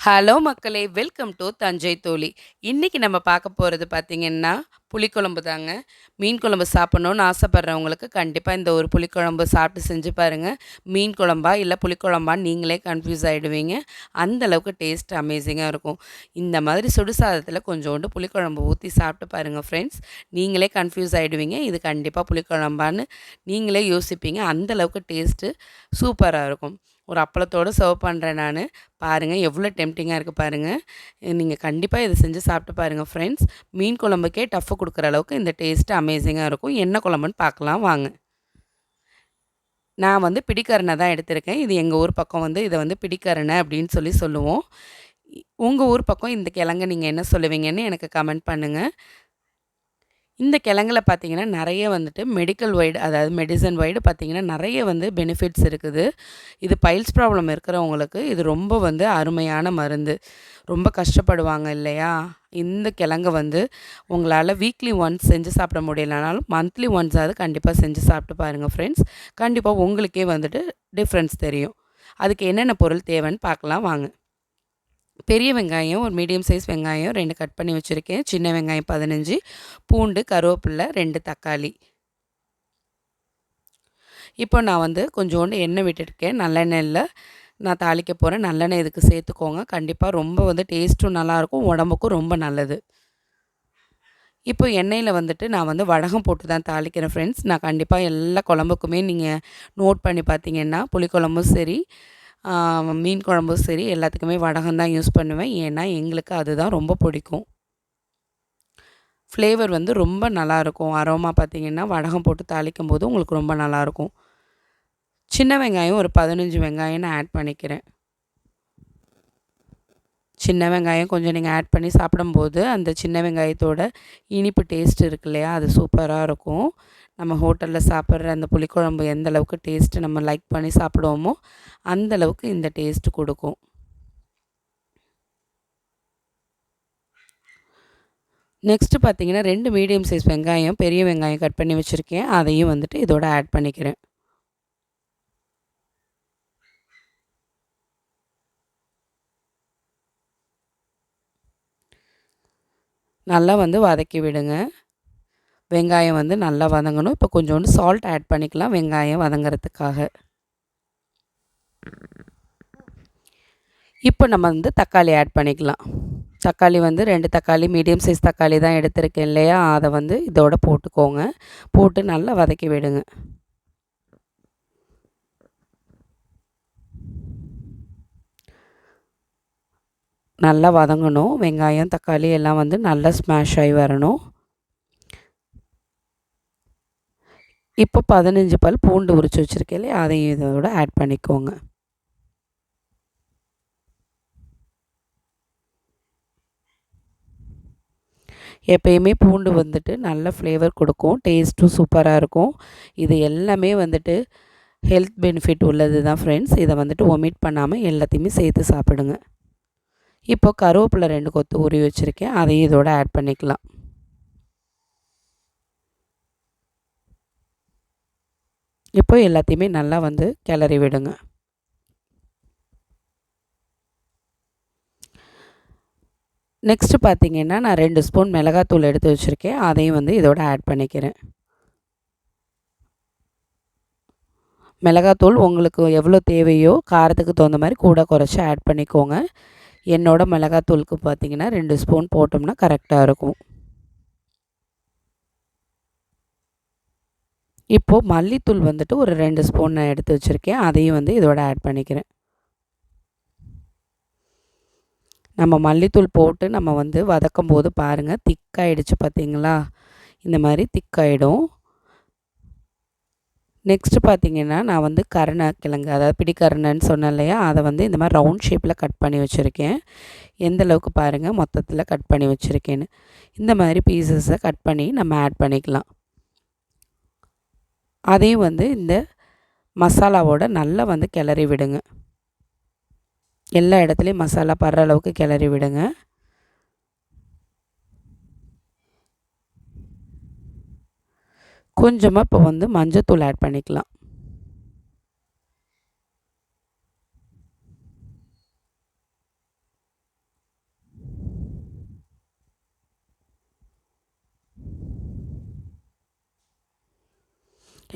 Hello மக்களே welcome to Thanjai தோழி. இன்றைக்கி நம்ம பார்க்க போகிறது பார்த்திங்கன்னா புளிக்குழம்பு தாங்க. மீன் குழம்பு சாப்பிட்ணுன்னு ஆசைப்பட்றவங்களுக்கு கண்டிப்பாக இந்த ஒரு புளிக்குழம்பு சாப்பிட்டு செஞ்சு பாருங்கள் மீன் குழம்பா இல்லை புளிக்குழம்பா நீங்களே கன்ஃபியூஸ் ஆகிடுவீங்க அந்தளவுக்கு டேஸ்ட் அமேசிங்காக இருக்கும். இந்த மாதிரி சுடுசாதத்தில் கொஞ்சோண்டு புளிக்குழம்பு ஊற்றி சாப்பிட்டு பாருங்கள் ஃப்ரெண்ட்ஸ் நீங்களே கன்ஃபியூஸ் ஆகிடுவீங்க இது கண்டிப்பாக புளிக்குழம்பான்னு நீங்களே யோசிப்பீங்க. அந்தளவுக்கு டேஸ்ட்டு சூப்பராக இருக்கும். ஒரு அப்பளத்தோடு சர்வ் பண்ணுறேன் நான். பாருங்கள் எவ்வளோ டெம்டிங்காக இருக்குது பாருங்கள் நீங்கள் கண்டிப்பாக இதை செஞ்சு சாப்பிட்டு பாருங்கள் ஃப்ரெண்ட்ஸ் மீன் குழம்புக்கே டஃப்பு கொடுக்குற அளவுக்கு இந்த டேஸ்ட்டு அமேசிங்காக இருக்கும். என்ன குழம்புன்னு பார்க்கலாம் வாங்க. நான் வந்து பிடிக்கரணை தான் எடுத்திருக்கேன். இது எங்கள் ஊர் பக்கம் வந்து இதை வந்து பிடிக்கரணை அப்படின்னு சொல்லி சொல்லுவோம். உங்கள் ஊர் பக்கம் இந்த கிழங்கு நீங்கள் என்ன சொல்லுவீங்கன்னு எனக்கு கமெண்ட் பண்ணுங்கள் இந்த கிழங்குல பார்த்தீங்கன்னா நிறைய வந்துட்டு மெடிக்கல் வைடு அதாவது மெடிசன் வைடு பார்த்திங்கன்னா நிறைய வந்து பெனிஃபிட்ஸ் இருக்குது. இது பைல்ஸ் ப்ராப்ளம் இருக்கிறவங்களுக்கு இது ரொம்ப வந்து அருமையான மருந்து. ரொம்ப கஷ்டப்படுவாங்க இல்லையா? இந்த கிழங்கு வந்து உங்களால் வீக்லி ஒன்ஸ் செஞ்சு சாப்பிட முடியலனாலும் மந்த்லி ஒன்ஸாவது கண்டிப்பாக செஞ்சு சாப்பிட்டு பாருங்கள் ஃப்ரெண்ட்ஸ் கண்டிப்பாக உங்களுக்கே வந்துட்டு டிஃப்ரென்ஸ் தெரியும். அதுக்கு என்னென்ன பொருள் தேவைன்னு பார்க்கலாம் வாங்க. பெரிய வெங்காயம் ஒரு மீடியம் சைஸ் வெங்காயம் ரெண்டு கட் பண்ணி வச்சுருக்கேன். சின்ன வெங்காயம் பதினஞ்சு பூண்டு கருவேப்பில்லை ரெண்டு தக்காளி. இப்போ நான் வந்து கொஞ்சோண்டு எண்ணெய் விட்டுருக்கேன். நல்லெண்ணெயில் நான் தாளிக்க போகிறேன் நல்லெண்ணெய் இதுக்கு சேர்த்துக்கோங்க. கண்டிப்பாக ரொம்ப வந்து டேஸ்ட்டும் நல்லாயிருக்கும். உடம்புக்கும் ரொம்ப நல்லது. இப்போ எண்ணெயில் வந்துட்டு நான் வந்து வடகம் போட்டு தான் தாளிக்கிறேன் ஃப்ரெண்ட்ஸ் நான் கண்டிப்பாக எல்லா குழம்புக்குமே நீங்கள் நோட் பண்ணி பார்த்தீங்கன்னா புளிக்குழம்பும் சரி மீன் குழம்பும் சரி எல்லாத்துக்குமே வடகம் தான் யூஸ் பண்ணுவேன். ஏன்னா எங்களுக்கு அதுதான் ரொம்ப பிடிக்கும். ஃப்ளேவர் வந்து ரொம்ப நல்லாயிருக்கும். அரோமா பார்த்திங்கன்னா வடகம் போட்டு தாளிக்கும் போது உங்களுக்கு ரொம்ப நல்லாயிருக்கும். சின்ன வெங்காயம் ஒரு பதினஞ்சு வெங்காயம் நான் ஆட் பண்ணிக்கிறேன். சின்ன வெங்காயம் கொஞ்சம் நீங்கள் ஆட் பண்ணி சாப்பிடும்போது அந்த சின்ன வெங்காயத்தோட இனிப்பு டேஸ்ட் இருக்கு இல்லையா? அது சூப்பராக இருக்கும். நம்ம ஹோட்டலில் சாப்பிட்ற அந்த புளிக்குழம்பு எந்த அளவுக்கு டேஸ்ட்டு நம்ம லைக் பண்ணி சாப்பிடுவோமோ அந்த அளவுக்கு இந்த டேஸ்ட்டு கொடுக்கும். நெக்ஸ்ட்டு பார்த்தீங்கன்னா ரெண்டு மீடியம் சைஸ் வெங்காயம் பெரிய வெங்காயம் கட் பண்ணி வச்சுருக்கேன். அதையும் வந்துட்டு இதோட ஆட் பண்ணிக்கிறேன். நல்லா வந்து வதக்கி விடுங்க. வெங்காயம் வந்து நல்லா வதங்கணும். இப்போ கொஞ்சோண்டு சால்ட் ஆட் பண்ணிக்கலாம் வெங்காயம் வதங்கிறதுக்காக. இப்போ நம்ம வந்து தக்காளி ஆட் பண்ணிக்கலாம். தக்காளி வந்து ரெண்டு தக்காளி மீடியம் சைஸ் தக்காளி தான் எடுத்திருக்கேன் இல்லையா? அதை வந்து இதோட போட்டுக்கோங்க. போட்டு நல்லா வதக்கி விடுங்க. நல்லா வதங்கணும். வெங்காயம் தக்காளி எல்லாம் வந்து நல்லா ஸ்மாஷ் ஆகி வரணும். இப்போ பதினஞ்சு பல் பூண்டு உரிச்சு வச்சுருக்கேன் இல்லையா? அதையும் இதோட ஆட் பண்ணிக்கோங்க. எப்பயுமே பூண்டு வந்துட்டு நல்ல ஃப்ளேவர் கொடுக்கும். டேஸ்ட்டும் சூப்பராக இருக்கும். இது எல்லாமே வந்துட்டு ஹெல்த் பெனிஃபிட் உள்ளது தான் ஃப்ரெண்ட்ஸ் இதை வந்துட்டு ஒமிட் பண்ணாமல் எல்லாத்தையுமே சேர்த்து சாப்பிடுங்க. இப்போ கருவேப்பிலை ரெண்டு கொத்து உரி வச்சுருக்கேன். அதையும் இதோட ஆட் பண்ணிக்கலாம். இப்போ எல்லாத்தையுமே நல்லா வந்து கிளறி விடுங்க. நெக்ஸ்ட்டு பார்த்தீங்கன்னா நான் ரெண்டு ஸ்பூன் மிளகாத்தூள் எடுத்து வச்சுருக்கேன். அதையும் வந்து இதோட ஆட் பண்ணிக்கிறேன். மிளகாத்தூள் உங்களுக்கு எவ்வளோ தேவையோ காரத்துக்கு தகுந்த மாதிரி கூட குறைச்சி ஆட் பண்ணிக்கோங்க. என்னோடய மிளகாத்தூளுக்கு பார்த்தீங்கன்னா ரெண்டு ஸ்பூன் போட்டோம்னா கரெக்டாக இருக்கும். இப்போது மல்லித்தூள் வந்துட்டு ஒரு ரெண்டு ஸ்பூன் நான் எடுத்து வச்சுருக்கேன். அதையும் வந்து இதோட ஆட் பண்ணிக்கிறேன். நம்ம மல்லித்தூள் போட்டு நம்ம வந்து வதக்கும் போது பாருங்கள் திக்காயிடுச்சு பார்த்தீங்களா? இந்த மாதிரி திக்காயிடும். நெக்ஸ்ட்டு பார்த்தீங்கன்னா நான் வந்து கருணை கிழங்கு அதாவது பிடிக்கருணைன்னு சொன்னேன் இல்லையா? அதை வந்து இந்த மாதிரி ரவுண்ட் ஷேப்பில் கட் பண்ணி வச்சுருக்கேன். எந்த அளவுக்கு பாருங்கள் மொத்தத்தில் கட் பண்ணி வச்சுருக்கேன்னு. இந்த மாதிரி பீசஸை கட் பண்ணி நம்ம ஆட் பண்ணிக்கலாம். அதையும் வந்து இந்த மசாலாவோட நல்லா வந்து கிளறி விடுங்க. எல்லா இடத்துலையும் மசாலா படுற அளவுக்கு கிளறி விடுங்க. கொஞ்சமாக இப்போ வந்து மஞ்சத்தூள் ஆட் பண்ணிக்கலாம்.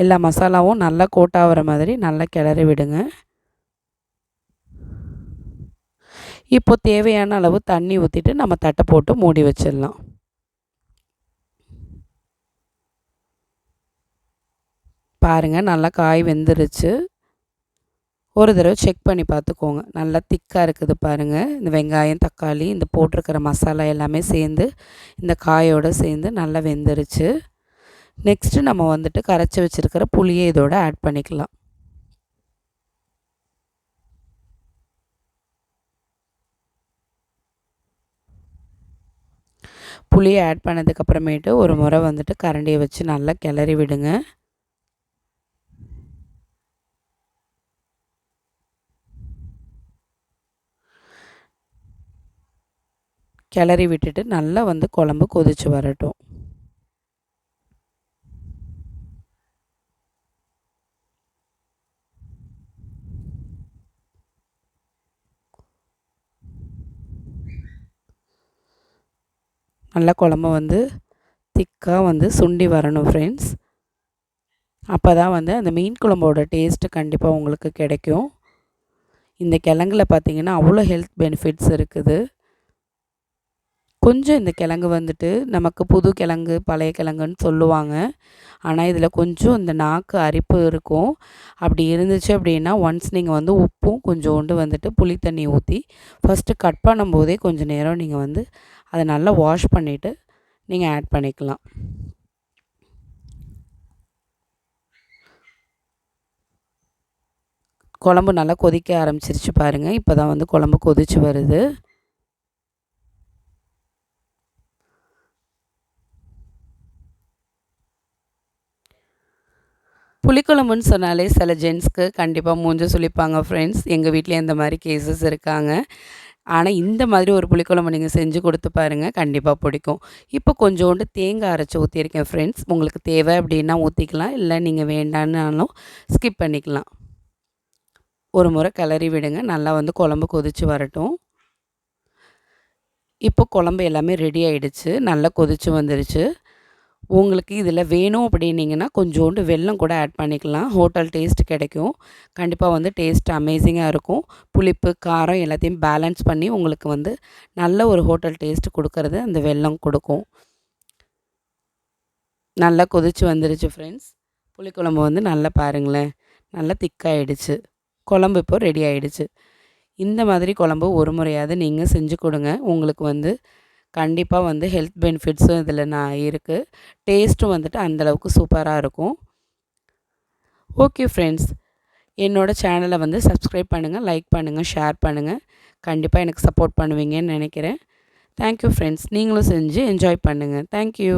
எல்லா மசாலாவும் நல்லா கோட் மாதிரி நல்லா கிளறி விடுங்க. இப்போ தேவையான அளவு தண்ணி ஊற்றிட்டு நம்ம தட்டை போட்டு மூடி வச்சிடலாம். பாருங்கள் நல்லா காய் வெந்துருச்சு. ஒரு தடவை செக் பண்ணி பார்த்துக்கோங்க நல்லா திக்காக இருக்குது பாருங்கள் இந்த வெங்காயம் தக்காளி இந்த போட்டிருக்கிற மசாலா எல்லாமே சேர்ந்து இந்த காயோடு சேர்ந்து நல்லா வெந்துருச்சு. நெக்ஸ்ட்டு நம்ம வந்துட்டு கரைச்சி வச்சுருக்கிற புளியை இதோட ஆட் பண்ணிக்கலாம். புளியை ஆட் பண்ணதுக்கப்புறமேட்டு ஒரு முறை வந்துட்டு கரண்டியை வச்சு நல்லா கிளறி விடுங்க. கிளறி விட்டுட்டு நல்லா வந்து குழம்பு கொதித்து வரட்டும். நல்லா குழம்பு வந்து திக்காக வந்து சுண்டி வரணும் ஃப்ரெண்ட்ஸ் அப்போ தான் வந்து அந்த மீன் குழம்போட டேஸ்ட்டு கண்டிப்பாக உங்களுக்கு கிடைக்கும். இந்த கிழங்குல பார்த்திங்கன்னா அவ்வளோ ஹெல்த் பெனிஃபிட்ஸ் இருக்குது. கொஞ்சம் இந்த கிழங்கு வந்துட்டு நமக்கு புது கிழங்கு பழைய கிழங்குன்னு சொல்லுவாங்க. ஆனால் இதில் கொஞ்சம் இந்த நாக்கு அரிப்பு இருக்கும். அப்படி இருந்துச்சு அப்படின்னா ஒன்ஸ் நீங்கள் வந்து உப்பும் கொஞ்சோண்டு வந்துட்டு புளி தண்ணி ஊற்றி ஃபஸ்ட்டு கட் பண்ணும்போதே கொஞ்சம் நேரம் நீங்கள் வந்து அதை நல்லா வாஷ் பண்ணிவிட்டு நீங்கள் ஆட் பண்ணிக்கலாம். குழம்பு நல்லா கொதிக்க ஆரம்பிச்சிருச்சு பாருங்கள் இப்போ தான் வந்து குழம்பு கொதிச்சு வருது. புளிக்குழம்புன்னு சொன்னாலே சில ஜென்ஸ்க்கு கண்டிப்பாக மூஞ்ச சொல்லிப்பாங்க ஃப்ரெண்ட்ஸ் எங்கள் வீட்லேயே இந்த மாதிரி கேசஸ் இருக்காங்க. ஆனால் இந்த மாதிரி ஒரு புளிக்குழம்பு நீங்கள் செஞ்சு கொடுத்து பாருங்கள் கண்டிப்பாக பிடிக்கும். இப்போ கொஞ்சோண்டு தேங்காய் அரைச்சி ஊற்றிருக்கேன் ஃப்ரெண்ட்ஸ் உங்களுக்கு தேவை அப்படின்னா ஊற்றிக்கலாம் இல்லை நீங்கள் வேண்டான்னாலும் ஸ்கிப் பண்ணிக்கலாம். ஒரு முறை கிளறி விடுங்க நல்லா வந்து குழம்பு கொதித்து வரட்டும். இப்போ குழம்பு எல்லாமே ரெடி ஆகிடுச்சு நல்லா கொதித்து வந்துருச்சு. உங்களுக்கு இதில் வேணும் அப்படின்னிங்கன்னா கொஞ்சோண்டு வெல்லம் கூட ஆட் பண்ணிக்கலாம். ஹோட்டல் டேஸ்ட் கிடைக்கும். கண்டிப்பாக வந்து டேஸ்ட் அமேசிங்காக இருக்கும். புளிப்பு காரம் எல்லாத்தையும் பேலன்ஸ் பண்ணி உங்களுக்கு வந்து நல்ல ஒரு ஹோட்டல் டேஸ்ட் கொடுக்கறது அந்த வெல்லம் கொடுக்கும். நல்லா கொதிச்சு வந்துருச்சு ஃப்ரெண்ட்ஸ் புளிக்குழம்பு வந்து நல்லா பாருங்களேன். நல்லா திக்காயிடுச்சு. குழம்பு இப்போ ரெடி ஆகிடுச்சு இந்த மாதிரி குழம்பு ஒரு முறையாவது நீங்கள் செஞ்சு கொடுங்க. உங்களுக்கு வந்து கண்டிப்பாக வந்து ஹெல்த் பெனிஃபிட்ஸும் இதில் நான் இருக்குது டேஸ்ட்டும் வந்துட்டு அந்தளவுக்கு சூப்பராக இருக்கும். ஓகே ஃப்ரெண்ட்ஸ் என்னோடய சேனலை வந்து சப்ஸ்கிரைப் பண்ணுங்கள் லைக் பண்ணுங்கள் ஷேர் பண்ணுங்கள் கண்டிப்பாக எனக்கு சப்போர்ட் பண்ணுவீங்கன்னு நினைக்கிறேன். தேங்க்யூ ஃப்ரெண்ட்ஸ் நீங்களும் செஞ்சு என்ஜாய் பண்ணுங்கள் தேங்க்யூ